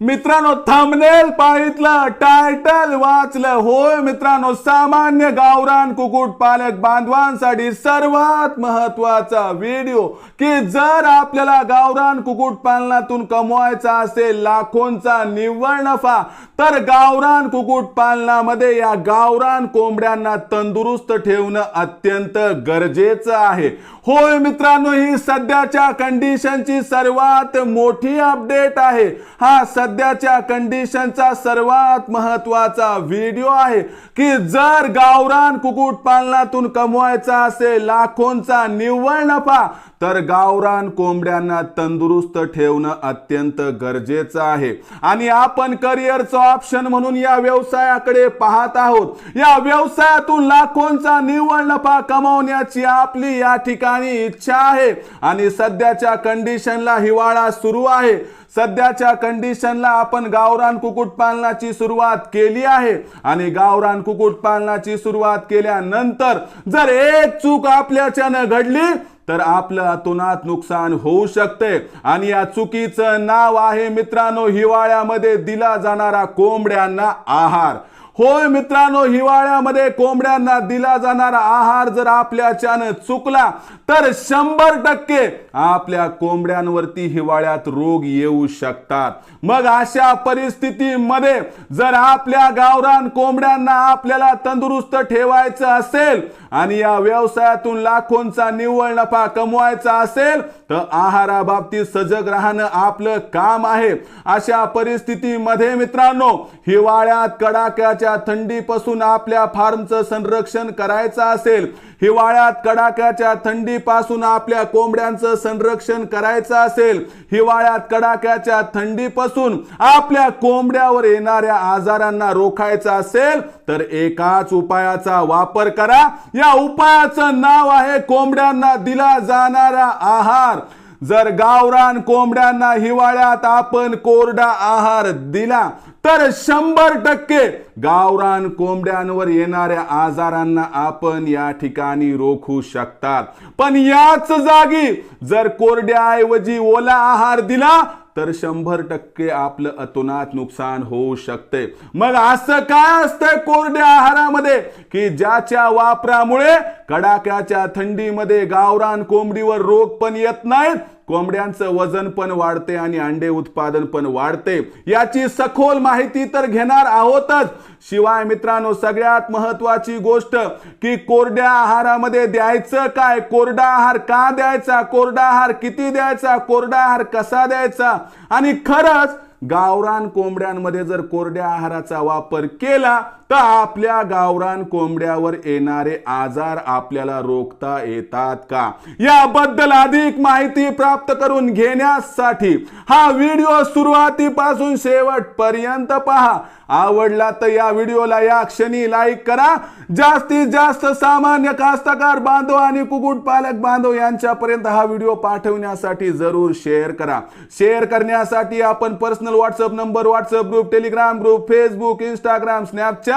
मित्रांनो thumbnail पाहितलं title वाचलं. होय मित्रांनो सामान्य गावरान कुकुट पालक बांधवांसाठी सर्वात महत्त्वाचा व्हिडिओ की जर आपल्याला गावरान कुकुट पालनातून कमवायचा असेल लाखोंचा निव्वळ नफा तर गावरान कुकुट पालनामध्ये या गावरान कोंबड्यांना तंदुरुस्त ठेवणं अत्यंत गरजेचं आहे. होय मित्रांनो ही सध्याच्या कंडिशनची सर्वात मोठी अपडेट आहे. हा सध्याच्या कंडिशनचा सर्वात महत्त्वाचा व्हिडिओ आहे की जर गावरान कुकुट पालनातून कमवायचा असेल लाखोंचा निव्वळ नफा तर गावरान कोंबड्यांना तंदुरुस्त ठेवणं अत्यंत गरजेचं आहे. आणि आपण करिअरचं ऑप्शन म्हणून या व्यवसायाकडे पाहत आहोत. या व्यवसायातून लाखोंचा निव्वळ नफा कमावण्याची आपली या ठिकाणी इच्छा आहे. आणि सध्याच्या कंडिशनला हिवाळा सुरू आहे. सध्याच्या कंडिशनला आपण गावरान कुक्कुटपालनाची सुरुवात केली आहे. आणि गावरान कुक्कुटपालनाची सुरुवात केल्यानंतर जर एक चूक आपल्याच्यानं घडली तर आपलं अतुनात नुकसान होऊ शकते. आणि या चुकीचं नाव आहे मित्रांनो हिवाळ्यामध्ये दिला जाणारा कोंबड्यांना आहार. होय मित्रांनो हिवाळ्यामध्ये कोंबड्यांना दिला जाणारा आहार जर आपल्याच्यानं चुकला तर शंभर टक्के आपल्या कोंबड्यांवरती हिवाळ्यात रोग येऊ शकतात. मग अशा परिस्थितीमध्ये जर आपल्या गावरान कोंबड्यांना आपल्याला तंदुरुस्त ठेवायचं असेल आणि या व्यवसायातून लाखोंचा निव्वळ नफा कमवायचा असेल तर आहाराबाबतीत सजग राहणं आपलं काम आहे. अशा परिस्थितीमध्ये मित्रांनो हिवाळ्यात कडाक्याच्या थंडीपासून आपल्या फार्मचं संरक्षण करायचं असेल हिवाळ्यात कडाक्याच्या थंडीपासून आपल्या कोंबड्यांचं संरक्षण करायचं असेल हिवाळ्यात कडाक्याच्या थंडीपासून आपल्या कोंबड्यावर येणाऱ्या आजारांना रोखायचं असेल तर एकाच उपायाचा वापर करा. या उपायाचं नाव आहे कोंबड्यांना दिला जाणारा आहार. जर गावरान कोंबड्यांना हिवाळ्यात आपण कोरडा आहार दिला तर शंभर टक्के गावरान कोंबड्यांवर येणाऱ्या आजारांना आपण या ठिकाणी रोखू शकतात. पण याच जागी जर कोरड्याऐवजी ओला आहार दिला तर शंभर टक्के आपलं अतोनात नुकसान होऊ शकते. मग असं काय असतंय कोरड्या आहारामध्ये? की ज्याच्या वापरामुळे कडाक्याच्या थंडीमध्ये गावरान कोंबडीवर रोग पण येत नाहीत कोंबड्यांचं वजन पण वाढते आणि अंडे उत्पादन पण वाढते. याची सखोल माहिती तर घेणार आहोतच. शिवाय मित्रांनो सगळ्यात महत्वाची गोष्ट की कोरड्या आहारामध्ये द्यायचं काय? कोरडा आहार का द्यायचा? कोरडा आहार किती द्यायचा? कोरडा आहार कसा द्यायचा? आणि खरंच गावरान कोंबड्यांमध्ये जर कोरड्या आहाराचा वापर केला तर आपल्या गावरान कोंबड्यावर येणारे आजार आपल्याला रोखता येतात का? याबद्दल अधिक माहिती प्राप्त करून घेण्यासाठी हा व्हिडिओ सुरुवातीपासून शेवटपर्यंत पहा. आवडला तर या व्हिडिओला या क्षणी लाईक करा. जास्तीत जास्त सामान्य कास्तकार बांधव आणि कुकुट पालक बांधव यांच्यापर्यंत हा व्हिडिओ पाठवण्यासाठी जरूर शेअर करा. शेअर करण्यासाठी आपण personal WhatsApp number WhatsApp group Telegram group Facebook Instagram Snapchat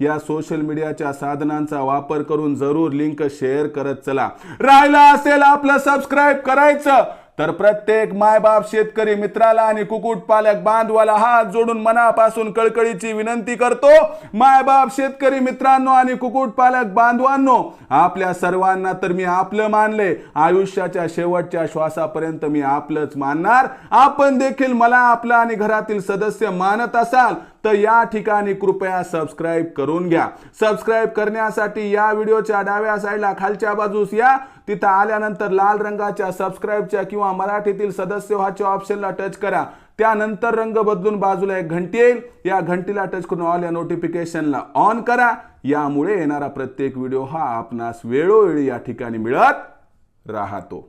या सोशल मीडियाच्या साधनांचा वापर करून जरूर लिंक शेअर करत चला. राहिला असेल आपलं सबस्क्राईब करायचं. तर प्रत्येक मायबाप शेतकरी मित्राला आणि कुकुट पालक बांधवाला हात जोडून मनापासून कळकळीची विनंती करतो मायबाप शेतकरी मित्रांनो आणि कुकुट पालक बांधवांनो आपल्या सर्वांना तर मी आपलं मानले आयुष्याच्या शेवटच्या श्वासापर्यंत मी आपलंच मानणार. आपण देखील मला आपलं आणि घरातील सदस्य मानत असाल तर या ठिकाणी कृपया सबस्क्राईब करून घ्या. सबस्क्राईब करण्यासाठी या व्हिडिओच्या डाव्या साईडला खालच्या बाजूस या तिथं आल्यानंतर लाल रंगाच्या सबस्क्राईबच्या किंवा मराठीतील सदस्य व्हाच्या ऑप्शनला टच करा. त्यानंतर रंग बदलून बाजूला एक घंटी येईल. या घंटीला टच करून ऑल या नोटिफिकेशनला ऑन करा. यामुळे येणारा प्रत्येक व्हिडिओ हा आपणास वेळोवेळी या ठिकाणी मिळत राहतो.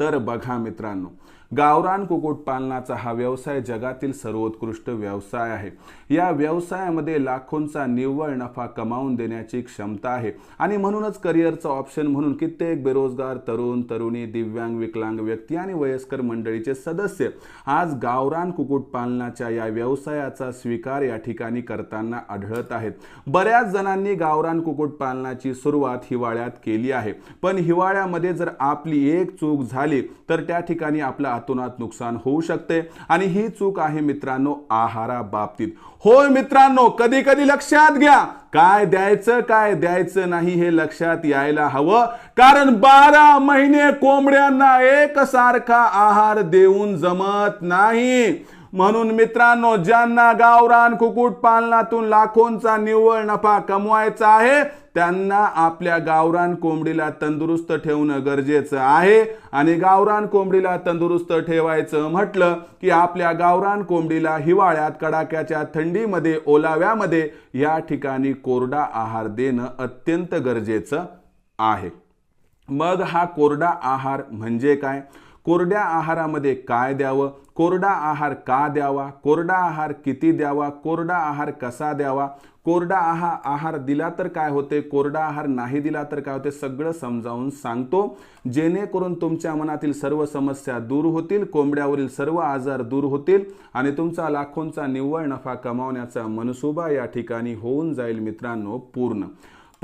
तर बघा मित्रांनो गावरान कुक्कुटपालनाचा हा व्यवसाय जगातील सर्वोत्कृष्ट व्यवसाय आहे. या व्यवसायामध्ये लाखोंचा निव्वळ नफा कमावून देण्याची क्षमता आहे. आणि म्हणूनच करिअरचं ऑप्शन म्हणून कित्येक बेरोजगार तरुण तरुणी दिव्यांग विकलांग व्यक्ती आणि वयस्कर मंडळीचे सदस्य आज गावरान कुक्कुटपालनाच्या या व्यवसायाचा स्वीकार या ठिकाणी करताना आढळत आहेत. बऱ्याच जणांनी गावरान कुक्कुटपालनाची सुरुवात हिवाळ्यात केली आहे. पण हिवाळ्यामध्ये जर आपली एक चूक झाली तर त्या ठिकाणी आपलं अतोनात नुकसान होऊ शकते. आणि ही चूक आहे मित्रांनो आहारा बाबतीत होय मित्रांनो कधी कधी लक्षात घ्या काय द्यायचं काय द्यायचं नाही हे लक्षात यायला हवं. कारण बारा महिने कोंबड्यांना एकसारखा आहार देऊन जमत नाही. म्हणून मित्रांनो ज्यांना गावरान कुक्कुटपालनातून लाखोंचा निव्वळ नफा कमवायचा आहे त्यांना आपल्या गावरान कोंबडीला तंदुरुस्त ठेवणं गरजेचं आहे. आणि गावरान कोंबडीला तंदुरुस्त ठेवायचं म्हटलं की आपल्या गावरान कोंबडीला हिवाळ्यात कडाक्याच्या थंडीमध्ये ओलाव्यामध्ये या ठिकाणी कोरडा आहार देणं अत्यंत गरजेचं आहे. मग हा कोरडा आहार म्हणजे काय? कोरड्या आहारामध्ये काय द्यावं? कोरडा आहार का द्यावा? कोरडा आहार किती द्यावा? कोरडा आहार कसा द्यावा? कोरडा आहा आहार दिला तर काय होते? कोरडा आहार नाही दिला तर काय होते? सगळं समजावून सांगतो. जेणेकरून तुमच्या मनातील सर्व समस्या दूर होतील कोंबड्यावरील सर्व आजार दूर होतील आणि तुमचा लाखोंचा निव्वळ नफा कमावण्याचा मनसुबा या ठिकाणी होऊन जाईल मित्रांनो पूर्ण.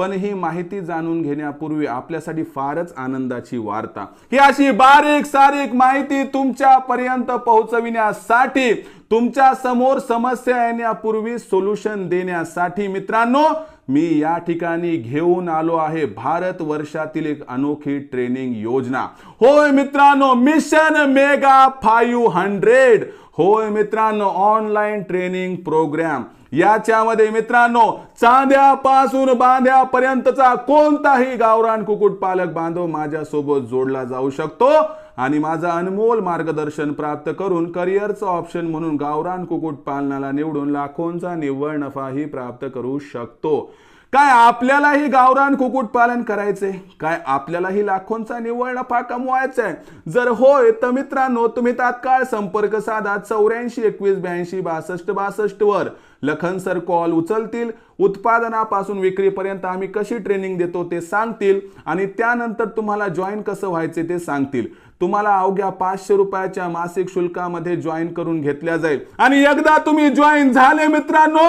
पण ही माहिती जाणून घेण्यापूर्वी आपल्यासाठी फारच आनंदाची वार्ता. ही अशी बारीक सारीक माहिती तुमच्यापर्यंत पोहोचविण्यासाठी तुमच्यासमोर समस्या येण्यापूर्वी सोल्युशन देण्यासाठी मित्रांनो मी या ठिकाणी घेऊन आलो आहे भारत वर्षातील एक अनोखी ट्रेनिंग योजना. होय मित्रांनो मिशन मेगा फाईव्ह हंड्रेड. होय मित्रांनो ऑनलाईन ट्रेनिंग प्रोग्राम याच्यामध्ये मित्रांनो चांद्यापासून बांध्यापर्यंतचा कोणताही गावरान कुकुट पालक बांधव माझ्यासोबत जोडला जाऊ शकतो आणि माझं अनमोल मार्गदर्शन प्राप्त करून करिअरचं ऑप्शन म्हणून गावरान कुकुट पालनाला निवडून लाखोंचा निव्वळ नफाही प्राप्त करू शकतो. काय आपल्यालाही गावरान कुक्कुटपालन करायचे काय आपल्यालाही लाखोंचा निव्वळ नफा कमवायचा आहे जर होय तर मित्रांनो तुम्ही तात्काळ संपर्क साधा चौऱ्याऐंशी एकवीस ब्याऐंशी बासष्ट बासष्ट वर. लखन सर कॉल उचलतील. उत्पादनापासून विक्रीपर्यंत आम्ही कशी ट्रेनिंग देतो ते सांगतील. आणि त्यानंतर तुम्हाला जॉईन कसं व्हायचे ते सांगतील. तुम्हाला अवघ्या पाचशे रुपयाच्या मासिक शुल्कामध्ये जॉईन करून घेतल्या जाईल. आणि एकदा तुम्ही जॉईन झाले मित्रांनो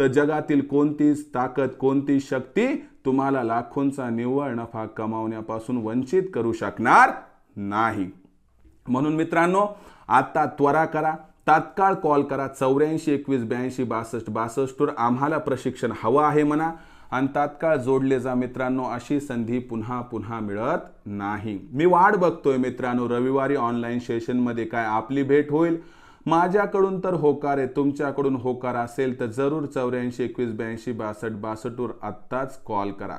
तर जगातील कोणतीच ताकद कोणती शक्ती तुम्हाला लाखोंचा निव्वळ नफा कमावण्यापासून वंचित करू शकणार नाही. म्हणून मित्रांनो आता त्वरा करा तात्काळ कॉल करा. चौऱ्याऐंशी एकवीस ब्याऐंशी बासष्ट बासष्टवर आम्हाला प्रशिक्षण हवं आहे म्हणा. आणि तात्काळ जोडले जा मित्रांनो अशी संधी पुन्हा पुन्हा मिळत नाही. मी वाट बघतोय मित्रांनो रविवारी ऑनलाईन सेशनमध्ये काय आपली भेट होईल माझ्याकडून तर होकार आहे तुमच्याकडून होकार असेल तर जरूर चौऱ्याऐंशी एकवीस ब्याऐंशी बासष्ट बासष्टवर आत्ताच कॉल करा.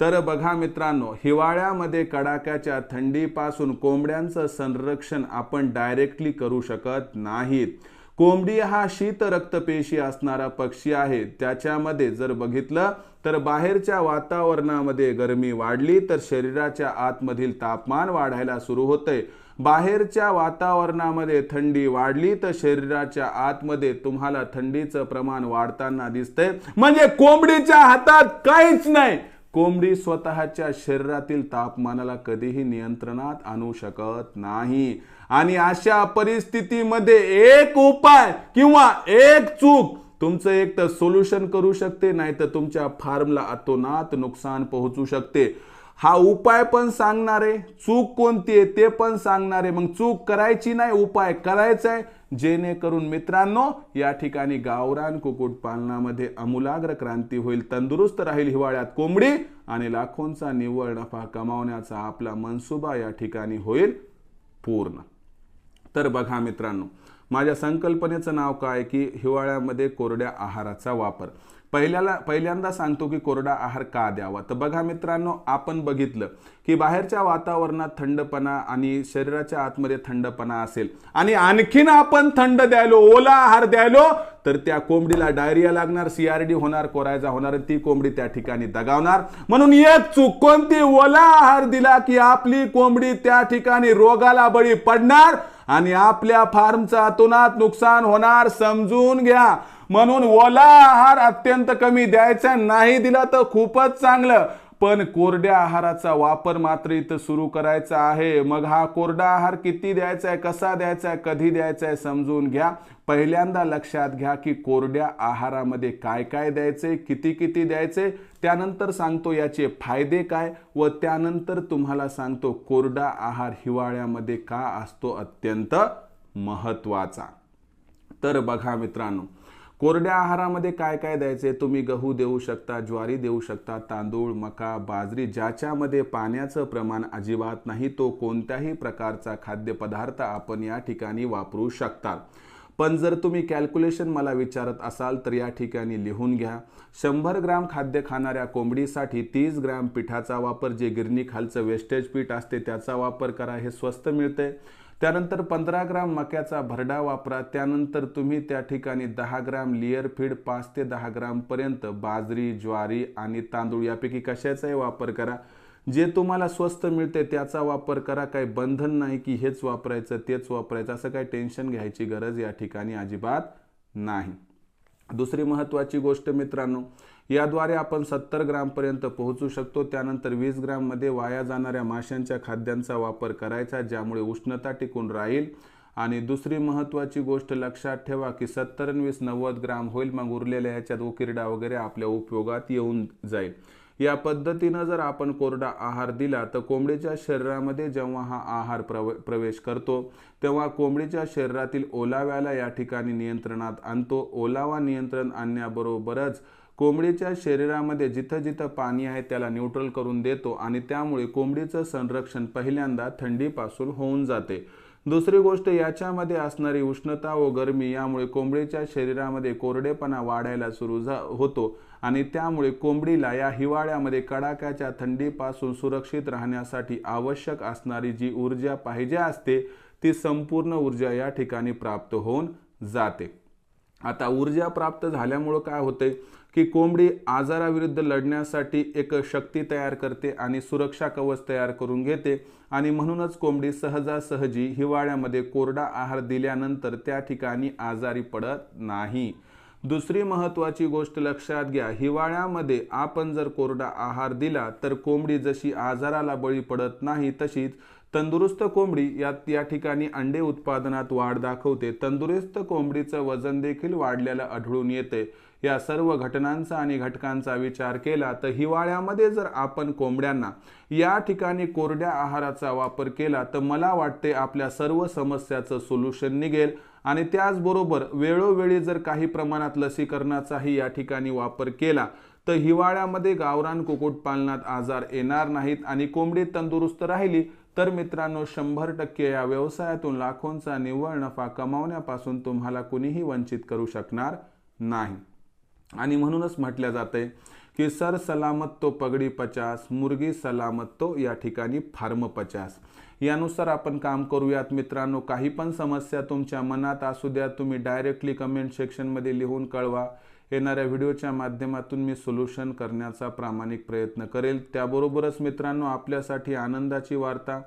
तर बघा मित्रांनो हिवाळ्यामध्ये कडाक्याच्या थंडीपासून कोंबड्यांचं संरक्षण आपण डायरेक्टली करू शकत नाहीत. कोंबडी हा शीत रक्तपेशी असणारा पक्षी आहे. त्याच्यामध्ये जर बघितलं तर बाहेरच्या वातावरणामध्ये गरमी वाढली तर शरीराच्या आतमधील तापमान वाढायला सुरू होतंय. बाहेरच्या वातावरणामध्ये थंडी वाढली तर शरीराच्या आतमध्ये तुम्हाला थंडीचं प्रमाण वाढताना दिसतंय. म्हणजे कोंबडीच्या हातात काहीच नाही. कोंबडी स्वतःच्या शरीरातील तापमानाला कधीही नियंत्रणात आणू शकत नाही. आणि अशा परिस्थितीमध्ये एक उपाय किंवा एक चूक तुमचं एक तर सोल्युशन करू शकते नाही तर तुमच्या फार्मला अतोनात नुकसान पोहोचू शकते. हा उपाय पण सांगणारे चूक कोणती आहे ते पण सांगणारे. मग चूक करायची नाही उपाय करायचा आहे. जेणेकरून मित्रांनो या ठिकाणी गावरान कुक्कुट पालनामध्ये अमूलाग्र क्रांती होईल. तंदुरुस्त राहील हिवाळ्यात कोंबडी आणि लाखोंचा निव्वळ नफा कमावण्याचा आपला मनसुबा या ठिकाणी होईल पूर्ण. तर बघा मित्रांनो माझ्या संकल्पनेचं नाव काय की हिवाळ्यामध्ये कोरड्या आहाराचा वापर. पहिल्याला पहिल्यांदा सांगतो की कोरडा आहार का द्यावा? तर बघा मित्रांनो आपण बघितलं की बाहेरच्या वातावरणात थंडपणा आणि शरीराच्या आतमध्ये थंडपणा असेल आणि आणखीन आपण थंड द्यायलो ओला आहार द्यायलो तर त्या कोंबडीला डायरिया लागणार सीआरडी होणार कोरायजा होणार ती कोंबडी त्या ठिकाणी दगावणार. म्हणून एक चूक कोणती? ओला आहार दिला की आपली कोंबडी त्या ठिकाणी रोगाला बळी पडणार. आणि आपल्या फार्मचा अतोनात नुकसान होणार समजून घ्या. म्हणून ओला आहार अत्यंत कमी द्यायचा नाही दिला तर खूपच चांगलं. पण कोरड्या आहाराचा वापर मात्र इथं सुरू करायचा आहे. मग हा कोरडा आहार किती द्यायचा आहे कसा द्यायचा आहे कधी द्यायचा आहे समजून घ्या. पहिल्यांदा लक्षात घ्या की कोरड्या आहारामध्ये काय काय द्यायचे किती किती द्यायचे त्यानंतर सांगतो याचे फायदे काय व त्यानंतर तुम्हाला सांगतो कोरडा आहार हिवाळ्यामध्ये का असतो अत्यंत महत्त्वाचा. तर बघा मित्रांनो कोरड्या आहारामध्ये काय काय द्यायचे? तुम्ही गहू देऊ शकता ज्वारी देऊ शकता तांदूळ मका बाजरी ज्याच्यामध्ये पाण्याचं प्रमाण अजिबात नाही तो कोणत्याही प्रकारचा खाद्यपदार्थ आपण या ठिकाणी वापरू शकता. पण जर तुम्ही कॅल्क्युलेशन मला विचारत असाल तर या ठिकाणी लिहून घ्या. शंभर ग्राम खाद्य खाणाऱ्या कोंबडीसाठी तीस ग्राम पिठाचा वापर जे गिरणी खालचं वेस्टेज पीठ असते त्याचा वापर करा हे स्वस्त मिळते. त्यानंतर पंधरा ग्राम मक्याचा भरडा वापरा. त्यानंतर तुम्ही त्या ठिकाणी दहा ग्राम लिअर फीड पाच ते दहा ग्रामपर्यंत बाजरी ज्वारी आणि तांदूळ यापैकी कशाचाही वापर करा. जे तुम्हाला स्वस्त मिळते त्याचा वापर करा. काही बंधन नाही की हेच वापरायचं तेच वापरायचं. असं काही टेन्शन घ्यायची गरज या ठिकाणी अजिबात नाही. दुसरी महत्त्वाची गोष्ट मित्रांनो याद्वारे आपण सत्तर ग्रामपर्यंत पोहोचू शकतो. त्यानंतर वीस ग्राममध्ये वाया जाणाऱ्या माशांच्या खाद्यांचा वापर करायचा ज्यामुळे उष्णता टिकून राहील. आणि दुसरी महत्त्वाची गोष्ट लक्षात ठेवा की सत्तर वीस नव्वद ग्राम होईल मग उरलेल्या ह्याच्यात उकिरडा वगैरे आपल्या उपयोगात येऊन जाईल. या पद्धतीनं जर आपण कोरडा आहार दिला तर कोंबडीच्या शरीरामध्ये जेव्हा हा आहार प्रव प्रवेश करतो तेव्हा कोंबडीच्या शरीरातील ओलाव्याला या ठिकाणी नियंत्रणात आणतो. ओलावा नियंत्रण आणण्याबरोबरच कोंबडीच्या शरीरामध्ये जिथं जिथं पाणी आहे त्याला न्यूट्रल करून देतो आणि त्यामुळे कोंबडीचं संरक्षण पहिल्यांदा थंडीपासून होऊन जाते. दुसरी गोष्ट याच्यामध्ये असणारी उष्णता व गरमी यामुळे कोंबडीच्या शरीरामध्ये कोरडेपणा वाढायला सुरू झा होतो. आणि त्यामुळे कोंबडीला या हिवाळ्यामध्ये कडाक्याच्या थंडीपासून सुरक्षित राहण्यासाठी आवश्यक असणारी जी ऊर्जा पाहिजे असते ती संपूर्ण ऊर्जा या ठिकाणी प्राप्त होऊन जाते. आता ऊर्जा प्राप्त झाल्यामुळं काय होते की कोंबडी आजाराविरुद्ध लढण्यासाठी एक शक्ती तयार करते आणि सुरक्षा कवच तयार करून घेते आणि म्हणूनच कोंबडी सहजासहजी हिवाळ्यामध्ये कोरडा आहार दिल्यानंतर त्या ठिकाणी आजारी पडत नाही. दुसरी महत्त्वाची गोष्ट लक्षात घ्या हिवाळ्यामध्ये आपण जर कोरडा आहार दिला तर कोंबडी जशी आजाराला बळी पडत नाही तशीच तंदुरुस्त कोंबडी यात या ठिकाणी अंडे उत्पादनात वाढ दाखवते. तंदुरुस्त कोंबडीचं वजन देखील वाढलेलं आढळून येते. या सर्व घटनांचा आणि घटकांचा विचार केला तर हिवाळ्यामध्ये जर आपण कोंबड्यांना या ठिकाणी कोरड्या आहाराचा वापर केला तर मला वाटते आपल्या सर्व समस्याचं सोल्युशन निघेल. आणि त्याचबरोबर वेळोवेळी जर काही प्रमाणात लसीकरणाचाही या ठिकाणी वापर केला तर हिवाळ्यामध्ये गावरान कुक्कुटपालनात आजार येणार नाहीत आणि कोंबडी तंदुरुस्त राहिली तर मित्रांनो शंभर टक्के या व्यवसायातून लाखोंचा निव्वळ नफा कमावण्यापासून तुम्हाला कुणीही वंचित करू शकणार नाही. आणि म्हणूनच म्हटलं जातंय की सर सलामत तो पगडी पचास मुर्गी सलामत तो या ठिकाणी फार्म पचास. यानुसार आपण काम करूयात. मित्रांनो काही पण समस्या तुमच्या मनात असू द्या तुम्ही डायरेक्टली कमेंट सेक्शनमध्ये लिहून कळवा. येणाऱ्या व्हिडिओच्या माध्यमातून मी सोल्युशन करण्याचा प्रामाणिक प्रयत्न करेल. त्याबरोबरच मित्रांनो आपल्यासाठी आनंदाची वार्ता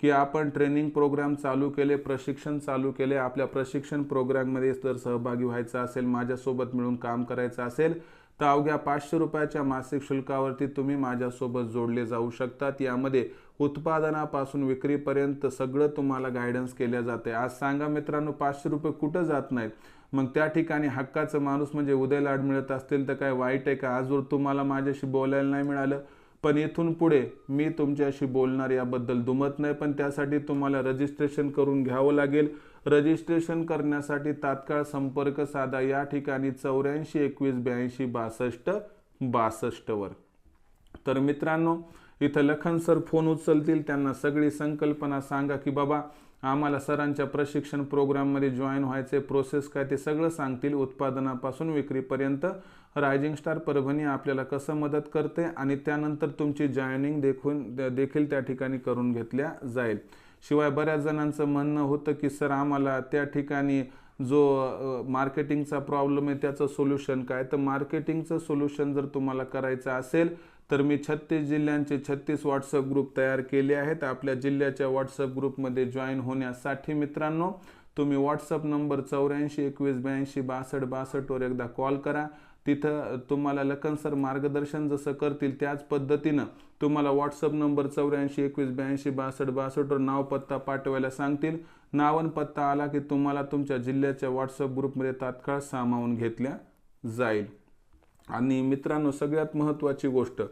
की आपण ट्रेनिंग प्रोग्राम चालू केले प्रशिक्षण चालू केले आपल्या प्रशिक्षण प्रोग्राममध्ये जर सहभागी व्हायचं असेल माझ्यासोबत मिळून काम करायचं असेल तर अवघ्या पाचशे रुपयाच्या मासिक शुल्कावरती तुम्ही माझ्यासोबत जोडले जाऊ शकतात. यामध्ये उत्पादनापासून विक्रीपर्यंत सगळं तुम्हाला गायडन्स केल्या जाते. आज सांगा मित्रांनो पाचशे रुपये कुठं जात नाहीत? मग त्या ठिकाणी हक्काचं माणूस म्हणजे उदय लाड मिळत असतील तर काय वाईट आहे का? आजवर तुम्हाला माझ्याशी बोलायला नाही मिळालं. पण इथून पुढे मी तुमच्याशी बोलणार याबद्दल दुमत नाही. पण त्यासाठी तुम्हाला रजिस्ट्रेशन करून घ्यावं लागेल. रजिस्ट्रेशन करण्यासाठी तात्काळ संपर्क साधा. या ठिकाणी चौऱ्याऐंशी एकवीस ब्याऐंशी बासष्ट बासष्टवर तर मित्रांनो इथं लखन सर फोन उचलतील. त्यांना सगळी संकल्पना सांगा की बाबा आम्हाला सरांच्या प्रशिक्षण प्रोग्राममध्ये जॉईन व्हायचे प्रोसेस काय ते सगळं सांगतील. उत्पादनापासून विक्रीपर्यंत रायझिंग स्टार परभणी आपल्याला कसं मदत करते आणि त्यानंतर तुमची जॉईनिंग देखून देखील त्या ठिकाणी करून घेतल्या जाईल. शिवाय बऱ्याच जणांचं म्हणणं होतं की सर आम्हाला त्या ठिकाणी जो मार्केटिंगचा प्रॉब्लेम आहे त्याचं सोल्युशन काय? तर मार्केटिंगचं सोल्युशन जर तुम्हाला करायचं असेल तर मी छत्तीस जिल्ह्यांचे छत्तीस व्हॉट्सअप ग्रुप तयार केले आहेत. आपल्या जिल्ह्याच्या व्हॉट्सअप ग्रुपमध्ये जॉईन होण्यासाठी मित्रांनो तुम्ही व्हॉट्सअप नंबर चौऱ्याऐंशी एकवीस ब्याऐंशी बासष्ट बासष्टवर एकदा कॉल करा. तिथं तुम्हाला लखन सर मार्गदर्शन जसं करतील त्याच पद्धतीनं तुम्हाला व्हॉट्सअप नंबर चौऱ्याऐंशी एकवीस ब्याऐंशी बासष्ट बासष्टवर नाव पत्ता पाठवायला सांगतील. नावन पत्ता आला की तुम्हाला तुमच्या जिल्ह्याच्या व्हॉट्सअप ग्रुपमध्ये तात्काळ सामावून घेतल्या जाईल. आणि मित्रांनो सगळ्यात महत्त्वाची गोष्ट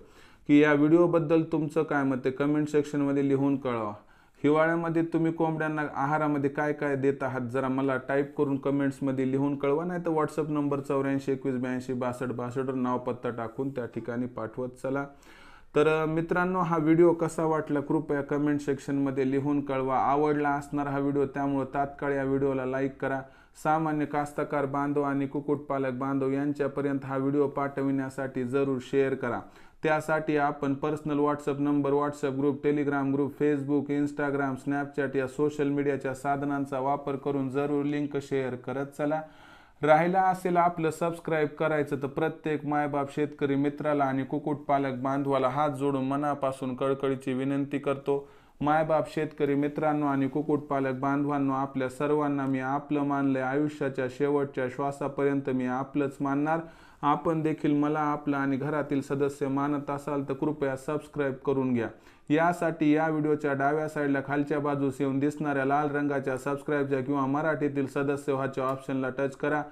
की या व्हिडिओबद्दल तुमचं काय मत आहे कमेंट सेक्शनमध्ये लिहून कळवा. हिवाळ्यामध्ये तुम्ही कोंबड्यांना आहारामध्ये काय काय देत आहात जरा मला टाईप करून कमेंट्समध्ये लिहून कळवा नाही तर व्हॉट्सअप नंबर चौऱ्याऐंशी एकवीस ब्याऐंशी बासष्ट बासष्टवर नाव पत्ता टाकून त्या ठिकाणी पाठवत चला. तर मित्रांनो हा व्हिडिओ कसा वाटला कृपया कमेंट सेक्शनमध्ये लिहून कळवा. आवडला असणारा हा व्हिडिओ त्यामुळे तात्काळ या व्हिडिओला लाईक करा. सामान्य कास्तकार बांधव आणि कुक्कुटपालक बांधव यांच्यापर्यंत हा व्हिडिओ पाठविण्यासाठी जरूर शेअर करा. त्यासाठी आपण personal WhatsApp number WhatsApp group Telegram group Facebook Instagram Snapchat या सोशल मीडियाच्या साधनांचा वापर करून जरूर लिंक शेअर करत चला. राहिला असेल आपलं सबस्क्राईब करायचं तर प्रत्येक मायबाप शेतकरी मित्राला आणि कुक्कुटपालक बांधवाला हात जोडून मनापासून कळकळीची विनंती करतो. मायबाप शेतकरी मित्रांनो आणि कुक्कुटपालक बांधवांनो आपल्या सर्वांना मी आपलं मानलंय. आयुष्याच्या शेवटच्या श्वासापर्यंत मी आपलंच मानणार. आपण देखील मला आपलं आणि घरातील सदस्य मानत असाल तर कृपया सबस्क्राईब करून घ्या. यासाठी या व्हिडिओच्या डाव्या साईडला खालच्या बाजूस येऊन दिसणाऱ्या लाल रंगाच्या सबस्क्राईबच्या किंवा मराठीतील सदस्य व्हाच्या ऑप्शनला टच करा.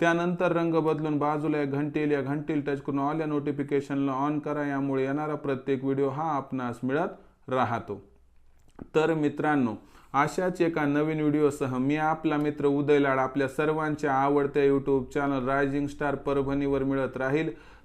त्यानंतर रंग बदलून बाजूला एक घंटेल या घंटील टच करून ऑल या नोटिफिकेशनला ऑन करा. यामुळे येणारा प्रत्येक व्हिडिओ हा आपणास मिळत राहतो. तर मित्रांनो अशाच एका नवीन व्हिडिओसह मी आपला मित्र उदय लाड आपल्या सर्वांच्या आवडत्या यूट्यूब चॅनल रायझिंग स्टार परभणीवर मिळत राहील.